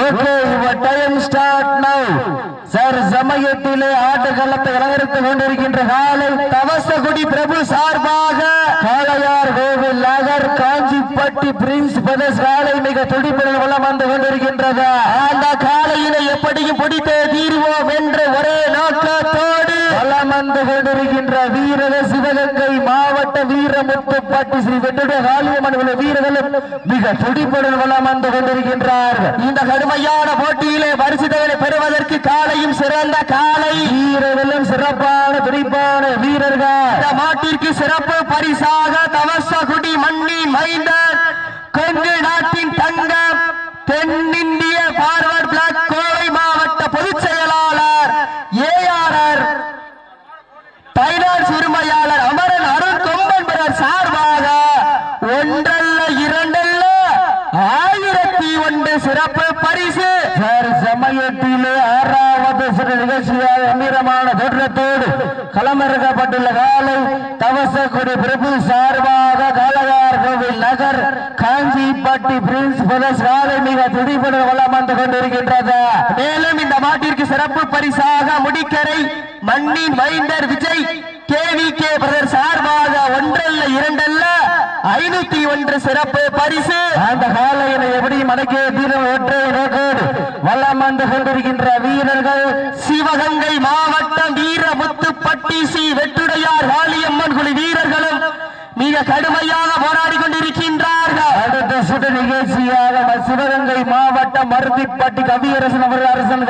Okay your time start now sir சமயத்திலே அலங்கரித்துக் கொண்டிருக்கின்ற காலை தவசகுடி பிரபு சார்பாக காளையார் கோவில் நகர் காஞ்சிப்பட்டி பிரின்ஸ் பிரதர்ஸ் காலை மிக துடிப்புடன் வளம் வந்து கொண்டிருக்கின்றது. அந்த காலையினை எப்படியும் பிடித்தே தீர்வோம் என்று ஒரே நோக்கத்தோடு வளம் வந்து கொண்டிருக்கின்ற வீரக சிவகங்கை மாவட்ட வீரமுத்துப்பட்டி ஸ்ரீ வெட்டுடைய காளியம்மன் உள்ள வீரர்களும் மிக துடிப்புடன் வளம் வந்து கொண்டிருக்கின்றார்கள் இந்த கடுமையான போட்டியிலே பரிசுகளை பெறுவதற்கு காலையும் சிறந்த காலை. வீரர்களும் சிறப்பான துடிப்பான வீரர்கள். இந்த மாட்டிற்கு சிறப்பு பரிசாக தவசகுடி மண்ணின் மைந்தன் கொங்கு நாட்டின் தங்கம் தென்னிந்திய பார்வர்ட் பிளாக் கோவை மாவட்ட பொதுச் செயலாளர் ஏஆர்ஆர் பைனான்ஸ் உரிமையாளர் அமரன் அருண் கொம்பன் பிறர் சார்பாக ஒன்றல்ல இரண்டல்ல ஒன்று சிறப்பு பரிசு. ஆறாவது சிறு நிகழ்ச்சியாக கம்பீரமான தோற்றத்தோடு களமிறக்கப்பட்டுள்ள காலை தவசக்குடி பிரபு சார்பாக காலகார் கோவில் நகர் காஞ்சிப்பட்டி பிரின்ஸ் பிரதர்ஸ் காலை மிக துடிப்புடன் வளம் வந்து கொண்டிருக்கின்றது. மேலும் இந்த மாட்டிற்கு சிறப்பு பரிசாக முடிக்கரை மண்ணின் மைந்தர் விஜய் கேவி கே பிரதர் சார்பாக ஒன்றல்ல இரண்டல்ல ஐநூத்தி ஒன்று சிறப்பு பரிசு. அந்த காலையினை எப்படி மடக்கிய தீரம் ஒற்றை வல்லம் வந்து கொண்டிருக்கின்ற வீரர்கள் சிவகங்கை மாவட்டம் வீரமுத்துப்பட்டி சி வெட்டுடையார் காளியம்மன் குழு வீரர்களும் மிக கடுமையாக போராடி கொண்டிருக்கின்றார்கள். அடுத்த சுற்று நிகழ்ச்சியாக சிவகங்கை மாவட்டம் மருதிப்பட்டி கவியரசன் அவர்கள் அரசன்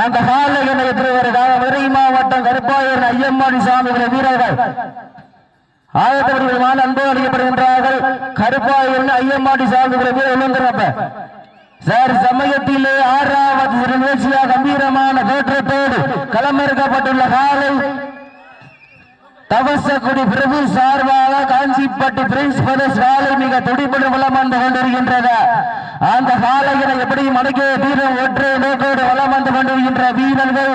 அந்த காலை என எதிர்வருதாக மதுரை மாவட்டம் கருப்பாயூர் ஐயம்மாடி சாமி வீரர்கள் ஆயத்தவர்கள் அன்பு அளிக்கப்படுகின்றார்கள் கருப்பாயில் ஐயம்மாடி சாமி வீரர் சார் சமயத்திலே ஆறாவது ஒரு நிகழ்ச்சியாக கம்பீரமான தோற்றத்தோடு களமிறக்கப்பட்டுள்ள காலை தவசக்குடி பிரபு சார்பாக காஞ்சிப்பட்டி பிரின்ஸ் பிரதேஷ் காலை மிக துடிப்புடன் வளம் வந்து கொண்டிருக்கின்றது. அந்த காலைகளை எப்படி மடக்கிய வீரர் ஒற்றை நோக்கோடு வளம் வந்து கொண்டிருக்கின்ற வீரர்கள்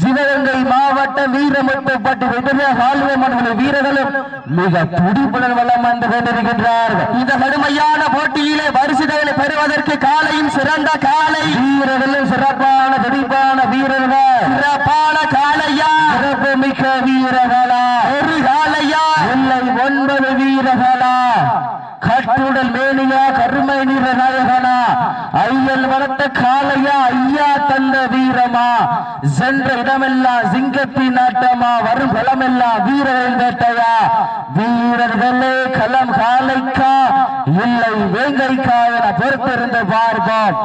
சிவகங்கை மாவட்ட வீரமுட்டுப்பட்டு விடுதலை வாழ்வை வீரர்களும் மிக துடிப்புடன் வளம் வந்து கொண்டிருக்கின்றார்கள். இந்த கடுமையான போட்டியிலே பரிசுகளை பெறுவதற்கு காலையும் சிறந்த காலை. வீரர்களும் சிறப்பான துடிப்பான வீரர்கள். சிறப்பான காலையா? சிறப்பு மிக்க வீரர்களா? காலையா ஒன்பது வீரர்களா? கட்டுடல் மேனியா கருமை நீர நாயகனா? ஐயல் வளர்த்த காலையா ஐயா தந்த வீரமா? சென்ற இடமெல்லாம் சிங்கத்தின் ஆட்டமா வரும் பலமெல்லாம் வீரர்கள் வேட்டையா? வீரர்களே களம் காலைக்கா? இல்லை வேங்கைக்காக பொறுத்திருந்து பார்ப்போம்.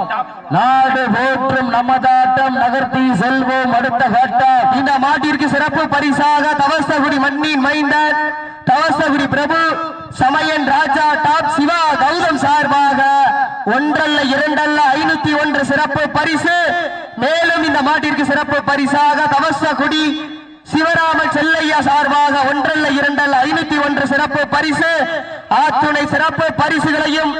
நாடு போற்றும் நமதாட்டம் நகர்த்தி செல்வோம் அடுத்த கட்டம் இந்த மாட்டிற்கு சிறப்பு பரிசாக தவசகுடி மண்ணின் மைந்தர் தவசகுடி பிரபு சமயன் ராஜா டாப் சிவா கௌதம் சார்பாக ஒன்றல்ல இரண்டல்ல ஐநூத்தி ஒன்று சிறப்பு பரிசு. மேலும் இந்த மாட்டிற்கு சிறப்பு பரிசாக தவசகுடி சிவராமன் செல்லையா சார்பாக ஒன்றல்ல இரண்டல்ல ஐநூத்தி ஒன்று சிறப்பு பரிசு. ஆத்துணை சிறப்பு பரிசுகளையும்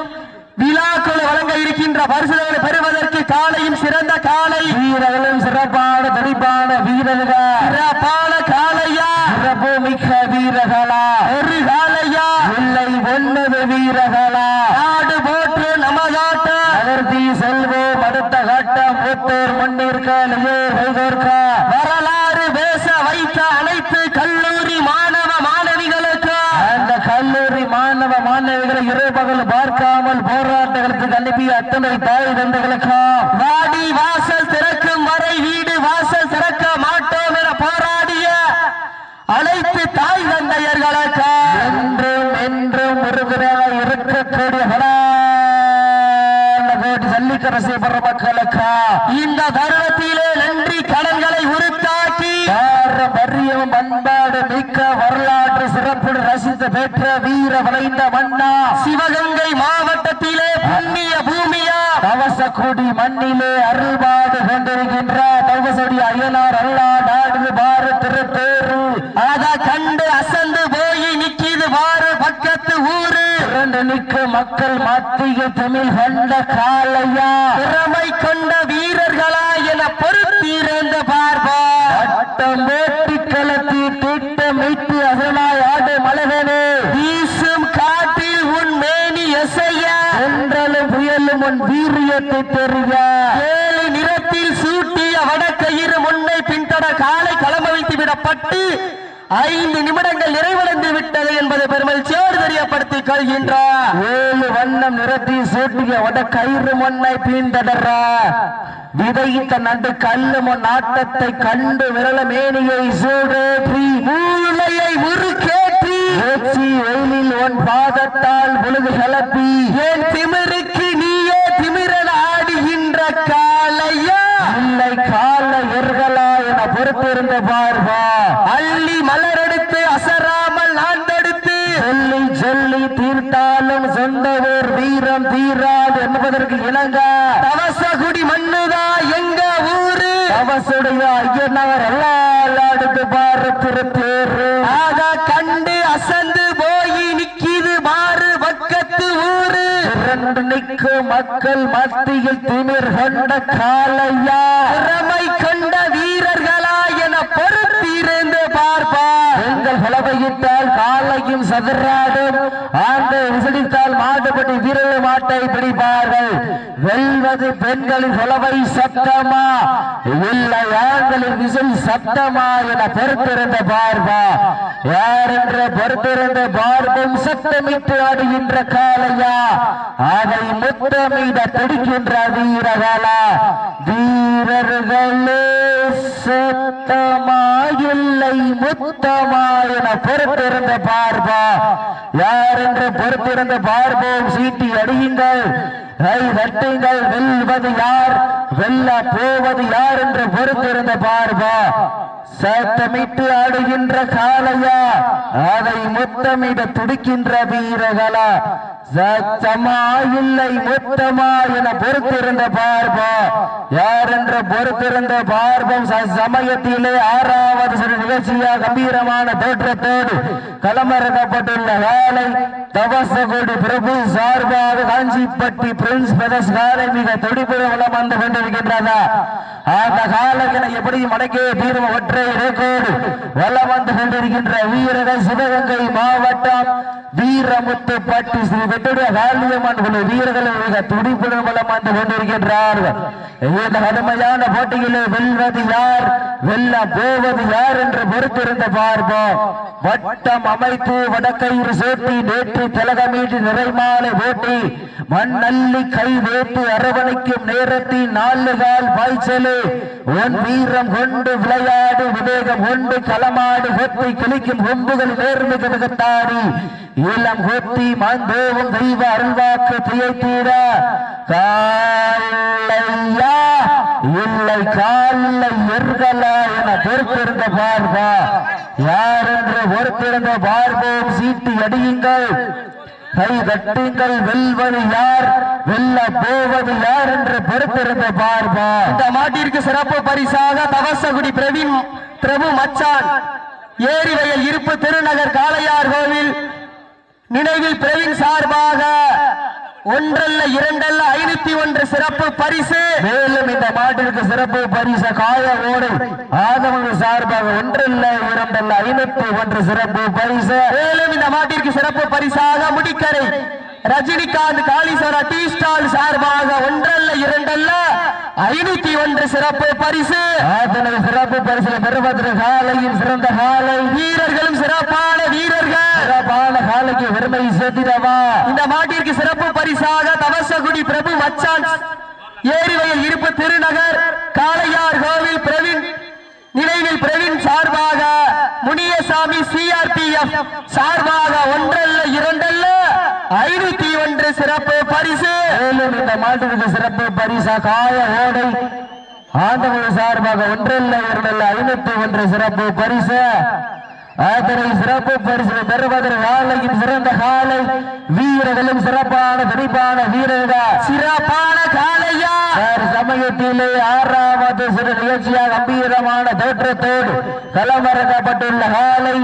விழாக்கள் வழங்க இருக்கின்ற பரிசுகளை பெறுவதற்கு காலையும் சிறந்த காலை. வீரர்களும் சிறப்பான துடிப்பான வீரர்கள். சிறப்பான காலையா. சிறப்பு மிக்க வீரர்களா. ஒரு காலையா. இல்லை ஒன்பது வீரர்களா. நாடு போற்று நமதாட்ட அகர்த்தி செல்வோம் அடுத்த கட்டம் புத்தூர் முன்னேற்க நிகழ்க வரலாறு பேச வைத்த அனைத்து கல்லூரி மாணவ மாணவிகளுக்கு அந்த கல்லூரி மாணவ மாணவிகளை இரவு பார்க்காமல் போராட்டங்களுக்கு அனுப்பிய அத்தனை தாய் தந்தைகளுக்கும் வாடி வாசல் திறக்கும் வரை வீடு வாசல் திறக்க மாட்டோம் என போராடிய அனைத்து தாய் தந்தையர்களுக்கு? என்றும் என்றும் ஒருவராக இருக்கக்கூடிய கோடி ஜல்லிக்கரசு மக்களுக்கு? இந்த தருணத்திலே நன்றி கடன்களை பெற்ற வீர வளைந்த மன்னா. சிவகங்கை மாவட்டத்திலே புண்ணிய பூமியா? தவசக்குடி மண்ணிலே அருள்பாடு கொண்டிருக்கின்ற தவசடி அய்யனார் அல்லா நாடு பாரு திருத்தேரு அத கண்டு அசந்து போய் நிக்கிது பாரு பக்கத்து ஊரு. இரண்டு நிற்க மக்கள் மத்தியில் தமிழ் கண்ட காலையா. திறமை கொண்ட வீரர்களா என பொறுத்திருந்த பார்ப்பா அட்டம் வேட்டி களத்தி திட்டமிட்டு அசனாய் ஆடு மலகனே வீசும் காட்டில் உன் மேனி எஸ் ஐயா என்றாலும் புயலும் உன் வீரியத்தை தெரிய ஏழு நிறத்தில் சூட்டிய வடக்கயிறு முன்னை பின்தட காலை களமவிழ்த்து விடப்பட்டு ஐந்து நிமிடங்கள் நிறைவடைந்து விட்டது என்பதை பெருமகிழ்ச்சியோடு தெரியப்படுத்திக் கொள்கின்றார் ஏழு வண்ணம் நிறத்தில் சூட்டிய வட கயிறு பீந்தடற விதையிட்ட நண்டு கல்லு முன் ஆட்டத்தை கண்டு விரல மேனியை சூடேற்றி. மூளையை ஏச்சி வெயிலில் உன் பாதத்தால் முழுகு கிளப்பி என் திமிருக்கு ஆடுகின்ற காலையா இல்லை கால எர்களா என பொறுத்திருந்த பார்வா. அள்ளி மலரெடுத்து அசராமல் நான் தடுத்து சொல்லி சொல்லி தீர்த்தாலும் சொந்த ஊர் வீரம் தீராது என்பதற்கு இணங்க. தவசகுடி மண்ணுதா எங்க ஊரு? அவசுடைய ஐயனவர் எல்லாம் அடுத்து பாரு திருத்தேரு ஆக கண்டு அசந்து போய் நிக்கிது மாறு பக்கத்து ஊரு திரண்டு மக்கள் மத்தியில் திமிர் கொண்ட காலையா திறமைக்கு கொண்ட வீரர்களா என பொறுத்திருந்து பார்ப்பா எங்கள் புலவையிட்டால் காலையும் சதுராடும் ஆண்டை விசடித்தால் மாட்டுப்பட்டி வீரர்கள் மாட்டை பிடிப்பார்கள். வெல்வது பெண்களின் புலவை சத்தமா? இல்லை ஆண்களின் விசில் சத்தமா என பொறுத்திருந்த பார்வா யார் என்று பொறுத்திருந்த பார்வும் சத்தமிட்டு ஆடுகின்ற காலையா அதை முத்தமிட துடிக்கின்ற வீரகாலா வீரர்களே சத்தமா? இல்லை முத்தமா? என பொறுத்திருந்த பார்ப்பா. யார் என்று பொறுத்திருந்து பார்ப்போம்? சீட்டி அடியுங்கள். கை தட்டுங்கள். வெல்வது யார்? வெல்ல போவது யார் என்று பொறுத்திருந்த பார்வா சத்தமிட்டு ஆடுகின்ற காளையா அதை முத்தமிட துடிக்கின்ற வீரர்களா சத்தமா இல்லை முத்தமா என பொறுத்திருந்த பார்ப்பா. யார் என்ற பொறுத்திருந்த பார்ப்போம் ச- சமயத்திலே ஆறாவது சிறு நிகழ்ச்சியா கம்பீரமான தோற்றத்தோடு களமிறக்கப்பட்டுள்ள வேலை தவசகோடு பிரபு சார்பாக காஞ்சிப்பட்டி பிரின்ஸ் பிரதர்ஸ் காலை மிக துடிப்புடன் வளம் வந்து கொண்டிருக்கின்றதா அந்த காலையில எப்படி மடக்கே தீர்வு ஒற்றை ரேக்கோடு வலம் வந்து கொண்டிருக்கின்ற வீரர்கள் சிவகங்கை மாவட்டம் வீரமுத்துப்பட்டி ஸ்ரீ வெட்டுடைய காளியம்மன் குழு வீரர்கள் மிக துடிப்புடன் வளம் வந்து கொண்டிருக்கின்றார்கள். இந்த கடுமையான போட்டியிலே வெல்வது யார்? வெல்ல போவது யார் என்று பொறுத்திருந்து பார்ப்போம். வட்டம் அமைத்து வடக்கயிறு சோட்டி நேற்று திலகமீட்டு நிறைமாலை வேட்டி மண்ணள்ளி கை வேட்டி அரவணைக்கும் நேரத்தின் நாலு கால் பாய்ச்சலு உன் வீரம் கொண்டு விளையாடு விவேகம் கொண்டு களமாடு கொத்தி கிளிக்கும் கொம்புகள் நேர்மிக மிகத்தாடி இளம் கொத்தி மாந்தோவும் தெய்வ அருள்வாக்கு தியைத்தீர காலையா இல்லை காலை எர்களா என பொறுத்திருந்த பார்வா. யார் என்று ஒருத்திருந்த வார்போம் சீட்டு அடியுங்கள். கை தட்டுங்கள் வெல்வது யார்? வெல்ல போவது யார் என்று பொறுத்திருந்த பார்பா? இந்த மாட்டிற்கு சிறப்பு பரிசாக தவசகுடி பிரவீன் பிரபு மச்சான். ஏரிவயல் இருப்பு திருநகர் காளையார் கோவில் நினைவில் பிரவீன் சார்பாக ஒன்றல்ல இரண்டல்ல ஐநூத்தி ஒன்று சிறப்பு பரிசு. மேலும் இந்த மாட்டிற்கு சிறப்பு பரிசு காய ஓடு. ஆதவங்க சார்பாக ஒன்றல்ல இரண்டல்ல ஐநூத்தி ஒன்று சிறப்பு பரிசு. மேலும் இந்த மாட்டிற்கு சிறப்பு பரிசாக முடிக்கரை. ரஜினிகாந்த் காளீஸ்வர டீ ஸ்டால் சார்பாக ஒன்றல்ல இரண்டல்ல ஐநூத்தி ஒன்று சிறப்பு பரிசு. சிறப்பு பரிசு பெறுவதற்கு காலையில் சிறந்த காலை. வீரர்களும் சிறப்பான வீரர்கள். சிறப்பான காலைக்கு பெருமை சேர்த்திடவா? இந்த மாட்டிற்கு சிறப்பு பரிசாக தவசகுடி பிரபு மச்சான். ஏரிவயல் இருப்பு திருநகர் காளையார் கோவில் பிரவீன் நினைவில் பிரவீன் சார்பாக முனியசாமி சிஆர்பிஎஃப் சார்பாக ஒன்றல்ல இரண்டல்ல ஐநூத்தி ஒன்று சிறப்பு பரிசு. மேலும் இந்த மாட்டிற்கு சிறப்பு பரிசா காய ஓடை. ஆண்டவன் சார்பாக ஒன்றல்ல இரண்டல்ல ஐநூத்தி ஒன்று சிறப்பு பரிசு. அதனை சிறப்பு பரிசு பெறுவதற்கு காலையின் சிறந்த காலை. வீரர்களும் சிறப்பான துடிப்பான வீரர்கள்? சிறப்பான வேறு சமயத்திலே ஆறாவது சிறு நிகழ்ச்சியாக கம்பீரமான தோற்றத்தோடு களமிறக்கப்பட்டுள்ள காலை.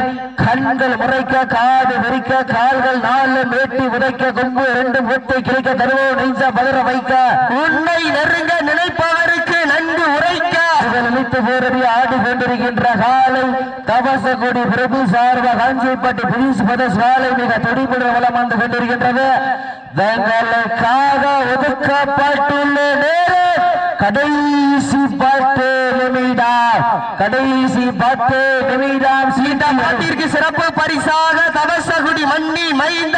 கண்கள் முறைக்க காது விரிக்க கால்கள் நாலு மேட்டி உதைக்க கொம்பு இரண்டு முத்தை கிழிக்க தருவோம் நெஞ்ச பதற வைக்க. உன்னை நெருங்க நினைப்பவருக்கு நன்கு உரைக்க இழுத்து போரடி ஆடி கொண்டிருக்கின்ற காலை தவசகுடி பிரபு சார்ப காஞ்சிப்பட்டு பிரிஸ் பதஸ் காலை மிக துடிப்புடன் வளம் வந்து கொண்டிருக்கின்றது. தங்களுக்காக ஒதுக்கப்பட்டுள்ள நேரம் கடைசி பத்து நிமிடம் கடைசி பத்து நிமிடம். இந்த நாட்டிற்கு சிறப்பு பரிசாக தவசகுடி மண்ணி மைந்த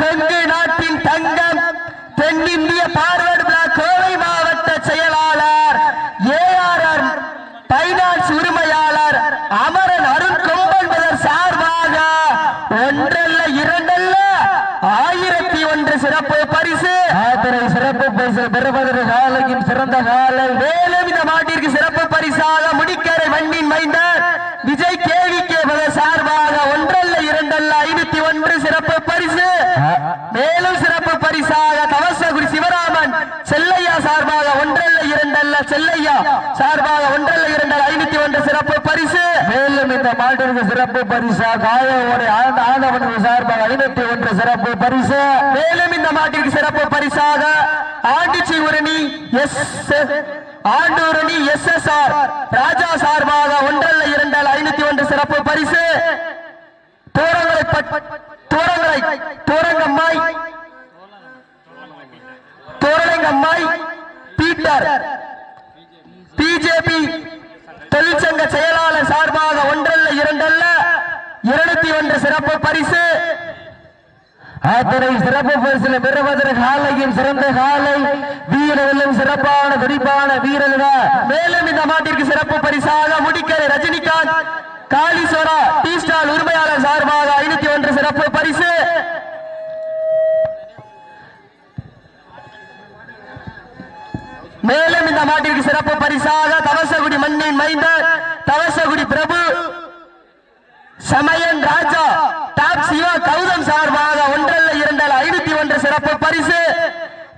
கங்கு நாட்டின் தங்கம் தென்னிந்திய பார்வை பிளாக் கோவை மாவட்ட செயலாளர் ஏஆர்ஆர் பைனான்ஸ் உரிமையாளர் அமரன் அருண் கொம்பன் பிரதர் சார்பாக ஒன்றல்ல இரண்டல்ல ஆயிரத்தி ஒன்று சிறப்பு பரிசு ஆத்திரை சிறப்பு பரிசு பெறுவதற்கு காலையின் சிறந்த காலம் மேலும் இந்த மாட்டிற்கு சிறப்பு பரிசாக முடிக்கரை வண்டின் மைந்தர் விஜய் கேவி கே சார்பாக ஒன்றல்ல இரண்டல்ல ஐநூத்தி ஒன்று சிறப்பு பரிசு. மேலும் சிறப்பு பரிசாக கவசகுடி சிவராமன் செல்லையா சார்பாக ஒன்றல்ல இரண்டல்ல செல்லையா சார்பாக ஒன்றல்ல இரண்டல்ல ஐநூத்தி ஒன்று சிறப்பு பரிசு. மேலும் இந்த மாட்டிற்கு சிறப்பு பரிசா காயவோட ஆண்ட சார்பாக ஐநூத்தி ஒன்று சிறப்பு பரிசு. மேலும் இந்த மாட்டிற்கு சிறப்பு பரிசாக Andichi Urani S Andurani S S R. Raja சார்பாக ஒன்றல்ல இரண்டால் ஐநூத்தி ஒன்று சிறப்பு பரிசு. தூரங்களை பட்- தூரங்களை தூரங்கம்மாய். தூரங்கம்மாய் பீட்டர். பிஜேபி தொழிற்சங்க செயலாளர் சார்பாக ஒன்றல்ல இரண்டல்ல இருநூத்தி ஒன்று சிறப்பு பரிசு. அத்தனை சிறப்பு பரிசில பெறுவதற்கு காலையும் சிறந்த காலை. வீரர்களும் சிறப்பான துடிப்பான வீரர்கள். மேலும் இந்த மாட்டிற்கு சிறப்பு பரிசாக முடிக்கிற ரஜினிகாந்த். காளீஸ்வரா டீ ஸ்டால் உரிமையாளர் சார்பாக ஐநூத்தி ஒன்று சிறப்பு பரிசு. மேலும் இந்த மாட்டிற்கு சிறப்பு பரிசாக தவசகுடி மண்ணின் மைந்தர் தவசகுடி பிரபு சமயன் ராஜா. சிவா கௌதம் சார்பாக ஒன்றல்ல இரண்டல் ஐநூத்தி ஒன்று சிறப்பு பரிசு.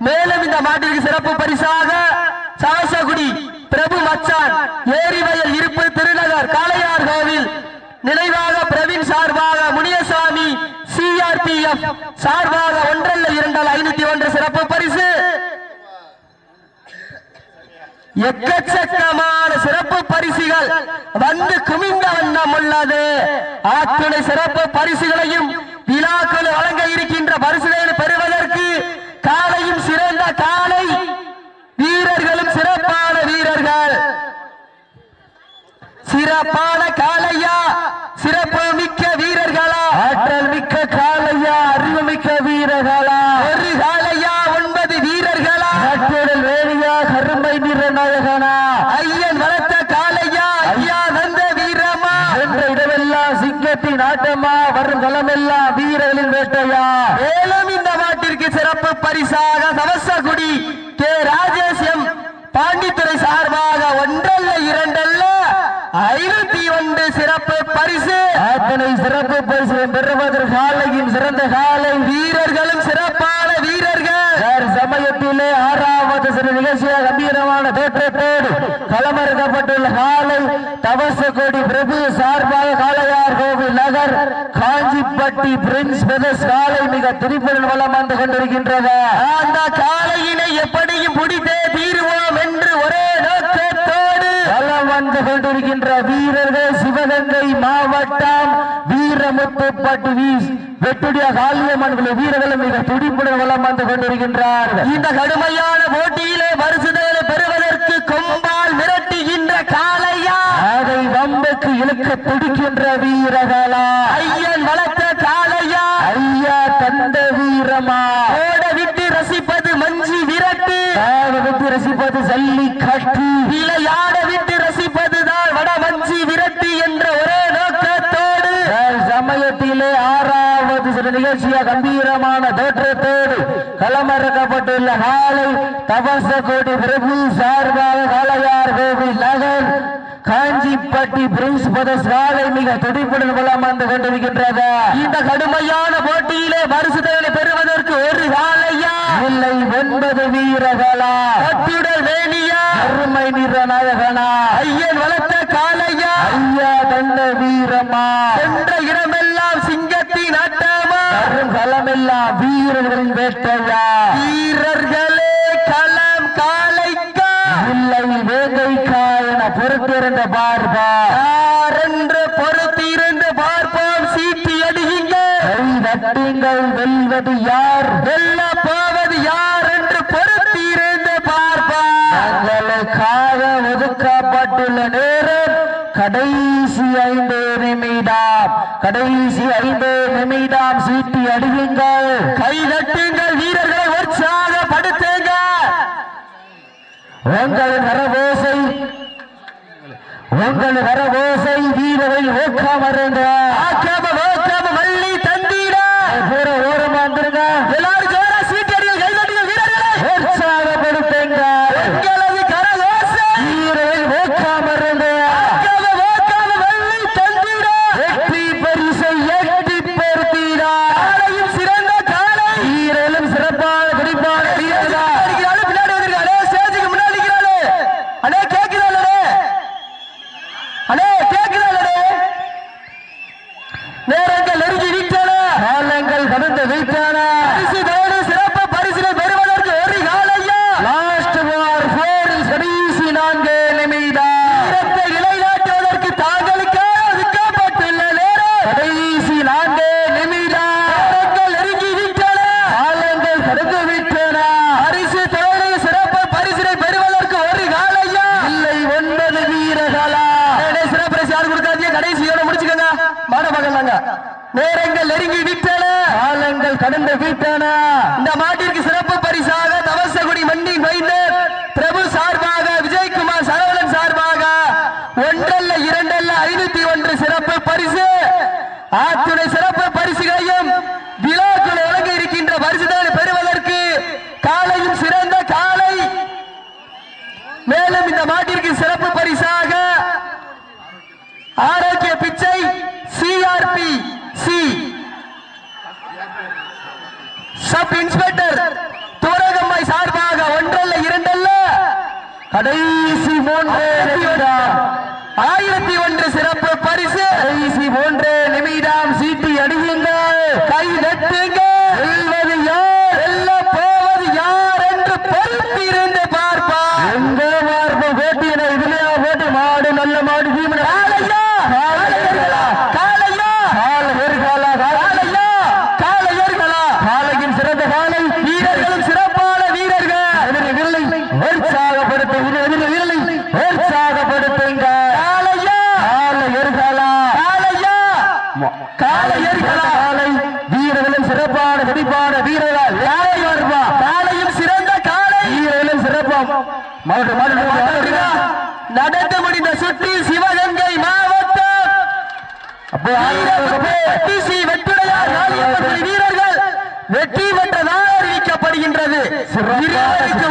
மேலும் இந்த மாட்டிற்கு சிறப்பு பரிசாக சாசகுடி பிரபு மச்சான் ஏரிவயல் இருப்பு திருநகர் காளையார் கோவில். நினைவாக பிரவீன் சார்பாக முனியசாமி சிஆர்பிஎஃப் சார்பாக ஒன்றல்ல இரண்டல் ஐநூத்தி ஒன்று சிறப்பு பரிசு. எக்கச்சக்கமான சிறப்பு பரிசுகள் வந்து குமிந்த வண்ணம் உள்ளது. அத்துணை சிறப்பு பரிசுகளையும் விழாக்கள் வழங்க இருக்கின்ற பரிசுகளை பெறுவதற்கு காலையும் சிறந்த காலை வீரர்களும் சிறப்பான வீரர்கள். சிறப்பான காளையா சிறப்பு மிக்க வீரர்களா ஆற்றல் மிக்க காலையா அறிவு மிக்க வீரர்களா ஒரு காளையா ஒன்பது வீரர்களா நட்டுடல் வேலியா கரும்பை நிற நாயகனா ஐயன் வளர்த்த காளையா ஐயா வந்த வீரமா என்ற சிங்கத்தின் ஆட்டமா வரும் களமெல்லாம் வீரர்களின் வேட்டையா? மேலும் இந்த மாட்டிற்கு சிறப்பு பரிசாக தவசகுடி கே. ராஜேஷ் எம் பாண்டித்துறை சார்பாக ஒன்றல்ல இரண்டல்ல ஐநூத்தி ஒன்று சிறப்பு பரிசு. அத்தனை சிறப்பு பரிசு பெறுவதற்கு காலையின் சிறந்த காலை. வீரர்களும் சிறப்பான வீரர்கள். சமயத்திலே ஆறாவது சிறு நிகழ்ச்சியாக கம்பீரமான தோற்றத்தோடு களமிறக்கப்பட்டுள்ள காலை தவசக்கோடி பிரபு சார்பாக காஞ்சிப்பட்டி பிரின்ஸ் பிரதர்ஸ் காலை மிக திருப்பரன் வளம் வந்து கொண்டிருக்கின்றது. அந்த காளையினை எப்படியும் பிடித்தே தீருவோம் என்று ஒரே நோக்கத்தோடு வளம் வந்து கொண்டிருக்கின்ற வீரர்கள் சிவகங்கை மாவட்டம் வீரமுத்துப்பட்டு வீஸ் வெட்டுடைய காளியம்மன் குழு வீரர்களும் மிக துடிப்புடன் வளம் வந்து கொண்டிருக்கின்றார்கள். இந்த கடுமையான போட்டியிலே பரிசுதலை பெறுவதற்கு கொம்பால் மிரட்டுகின்ற காளையா? அதை வம்புக்கு இழுக்க துடிக்கின்ற வீரர்களா? ஐயன் வளர்த்த ஐயா தந்த வீரமா? ஓட விட்டு ரசிப்பது மஞ்சி விரட்டு. விட்டு ரசிப்பது ஜல்லி கட்டு விளையாட விட்டு ரசிப்பதுதான் வட மஞ்சி விரட்டு என்ற ஒரே நோக்கத்தோடு. சமயத்திலே ஆறாவது சில நிகழ்ச்சியா கம்பீரமான தோற்றத்தோடு களமிறக்கப்பட்டுள்ள காலை தபச கோடி பிரபு சார்பாக காளையார் கோவில் நகர் காஞ்சிப்பட்டி பிரின்ஸ் பதஸ் காலை மிக துடிப்புடன் வந்து கொண்டிருக்கின்றது. இந்த கடுமையான போட்டியிலே பரிசுதலை பெறுவதற்கு ஒரு காளையா இல்லை ஒன்பது வீரர்களா? கட்டுடல் வேணியா அருமை நிற நாயகனா? ஐயன் வளர்த்த காளையா? ஐயா தந்த வீரமா? என்ற இடமெல்லாம் சிங்கத்தின் ஆட்டமா? களமெல்லாம் வீரர்களின் வேட்டையா? வீரர்களே பொறுத்திருந்து பார்ப்பார் என்று பொறுத்திருந்து பார்ப்போம் சீட்டி அடியுங்கள். வெல்வது யார்? வெல்ல போவது யார் என்று பொறுத்திருந்து பார்ப்பார் தங்களுக்காக ஒதுக்கப்பட்டுள்ள நேரம் கடைசி ஐந்து நிமிடம். கடைசி ஐந்து நிமிடம் சீட்டி அடியுங்கள். கை தட்டுங்கள் வீரர்களை உற்சாகப்படுத்துங்க. உங்கள் உங்கள் வரவோசை வீரர்கள் ஊக்கமருங்க ஆக்காம ஓக்காம மல்லி தந்தீட பூர ஓரமா வந்துருங்க எல்லாரும் ஜோரா சீட்டடியில் கை தட்டுங்கள் வீரர்களை உற்சாகப்படுத்துங்க உங்களது கரகோசை வீரர்கள் ஊக்கமருங்க ஆக்காம ஓக்காம மல்லி தந்தீட வெற்றி பரிசை எட்டி பெறுத்தீரா காலையும் சிறந்த காலை வீரர்களும் சிறப்பான பிடிப்பான வீரர்களா அடிக்கிறாரு, பின்னாடி வந்திருக்காரு. ஸ்டேஜுக்கு முன்னாடி நிக்கிறாரு. அண்ணே, கேக்குதால்லடே? அண்ணே, கேக்குதால்லடே? நேரங்கள் நெருங்கி விட்டன. காலங்கள் கடந்து வைத்தான பரிசு வேறு சிறப்பு பரிசினை பெறுவதற்கு ஒரு காலையா லாஸ்ட் வார் போரில் கடைசி நான்கு நிமிடம் வீரத்தை நிலைநாட்டுவதற்கு தாங்களுக்காக ஒதுக்கப்பட்டுள்ள நேரம் கடைசி நான்கு நிமிடம் நேரங்கள் நெருங்கி விட்டன. காலங்கள் கடந்து விட்டன பரிசு தேடி சிறப்பு பரிசினை பெறுவதற்கு ஒரு காலையா இல்லை ஒன்பது வீரர்களா டேய், சிறப்பு பரிசு யாரும் கொடுக்காதீங்க கடைசியோட முடிச்சுக்கோங்க மாட பக்கம்தாங்க நேரங்கள் நெருங்கி விட்டன காலங்கள் கடந்து வீட்டானா இந்த மாட்டிற்கு சிறப்பு பரிசாக தவசகுடி மண்ணின் மைந்தர் பிரபு சார்பாக விஜயகுமார் சரவணன் சார்பாக ஒன்றல்ல இரண்டல்ல ஐநூத்தி ஒன்று சிறப்பு பரிசு. ஆத்துடைய சிறப்பு பரிசுகளையும் விழாக்குள் வழங்க இருக்கின்ற பரிசுகளை பெறுவதற்கு காலையும் சிறந்த காலை. மேலும் இந்த மாட்டிற்கு சிறப்பு பரிசாக Arokkiya Pichai CRP C sub inspector Thuvarakammai சார்பாக ஒன்றல்ல இரண்டல்ல. கடைசி மூன்று ஆயிரத்தி ஒன்று சிறப்பு பரிசு. கடைசி மூன்று நிமிடம். சீட்டி அடி கை தட்டுங்க வெல்வது யார் வெல்ல போவது யார் என்று பொறுத்திருந்து பார்ப்பார் எங்க பார்ப்ப போட்டியின இதுலயா போட்டி மாடு நல்ல மாடு தீமன காலையா காலையர்களா காலையா கால வேறுகாலா காலையா காலையர்களா காலையின் சிறந்த காலை வீரர்களும் சிறப்பான வீரர்கள் எதிரி விரலை உற்சாகப்படுத்த எதிரி விரலை உற்சாகப்படுத்துங்க காலையா கால வேறுகாலா காலையா காலை வீரர்களும் சிறப்பான வெடிப்பான வீரர்கள் வருவா காலையும் சிறந்த காலை. வீரர்களும் சிறப்பாம்? நடந்து முடிந்த சுற்றில் சிவகங்கை மாவட்டம். வீரர்கள் வெற்றி பெற்றதாக அறிவிக்கப்படுகின்றது. இருவருக்கு